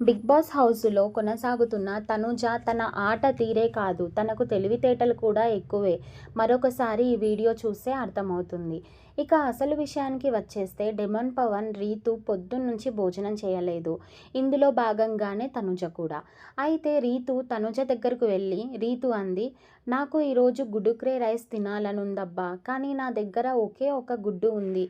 Big boss హౌస్లో కొనసాగుతున్న తనుజ తన ఆట తీరే కాదు తనకు తెలివితేటలు కూడా ఎక్కువే. మరొకసారి ఈ వీడియో చూస్తే అర్థమవుతుంది. ఇక అసలు విషయానికి వచ్చేస్తే డెమన్ పవన్ రీతు పొద్దున్నుంచి భోజనం చేయలేదు. ఇందులో భాగంగానే తనుజ కూడా. అయితే రీతు తనుజ దగ్గరకు వెళ్ళి రీతు అంది నాకు ఈరోజు గుడుక్రే రైస్ తినాలనుందబ్బా కానీ నా దగ్గర ఒకే ఒక గుడ్డు ఉంది.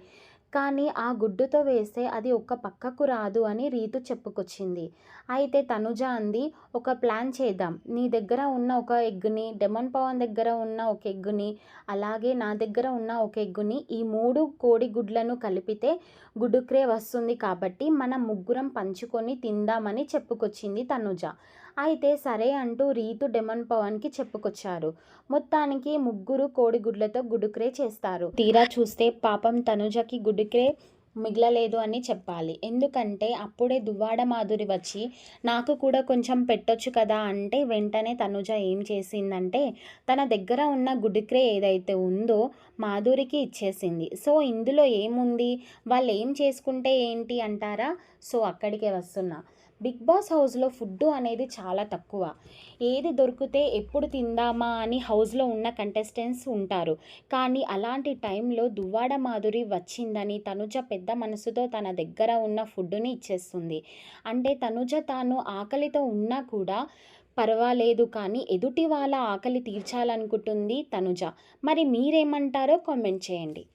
కానీ ఆ గుడ్డుతో వేస్తే అది ఒక్క పక్కకు రాదు అని రీతు చెప్పుకొచ్చింది. అయితే తనుజ అంది ఒక ప్లాన్ చేద్దాం. నీ దగ్గర ఉన్న ఒక ఎగ్గుని డెమన్ పవన్ దగ్గర ఉన్న ఒక ఎగ్గుని అలాగే నా దగ్గర ఉన్న ఒక ఎగ్గుని ఈ మూడు కోడి గుడ్లను కలిపితే గుడుక్రే వస్తుంది కాబట్టి మనం ముగ్గురం పంచుకొని తిందామని చెప్పుకొచ్చింది తనుజ. అయితే సరే అంటూ రీతు డెమన్ పవన్కి చెప్పుకొచ్చారు. మొత్తానికి ముగ్గురు కోడిగుడ్లతో గుడుక్రే చేస్తారు. తీరా చూస్తే పాపం తనుజకి గుడుక్రే మిగలలేదు అని చెప్పాలి. ఎందుకంటే అప్పుడే దువ్వాడ మాధురి వచ్చి నాకు కూడా కొంచెం పెట్టొచ్చు కదా అంటే వెంటనే తనుజ ఏం చేసిందంటే తన దగ్గర ఉన్న గుడిక్రే ఏదైతే ఉందో మాధురికి ఇచ్చేసింది. సో ఇందులో ఏముంది? వాళ్ళు ఏం చేసుకుంటే ఏంటి? అంటారా? సో అక్కడికే వస్తున్నా. బిగ్ బాస్ హౌస్లో ఫుడ్ అనేది చాలా తక్కువ. ఏది దొరికితే ఎప్పుడు తిందామా అని హౌస్లో ఉన్న కంటెస్టెంట్స్ ఉంటారు. కానీ అలాంటి టైంలో దువ్వాడ మాధురి వచ్చిందని తనుజ పెద్ద పెద్ద మనసుతో తన దగ్గర ఉన్న ఫుడ్ని ఇచ్చేస్తుంది. అంటే తనుజ తాను ఆకలితో ఉన్నా కూడా పర్వాలేదు కానీ ఎదుటి వాళ్ళ ఆకలి తీర్చాలనుకుంటుంది తనుజ. మరి మీరేమంటారో కామెంట్ చేయండి.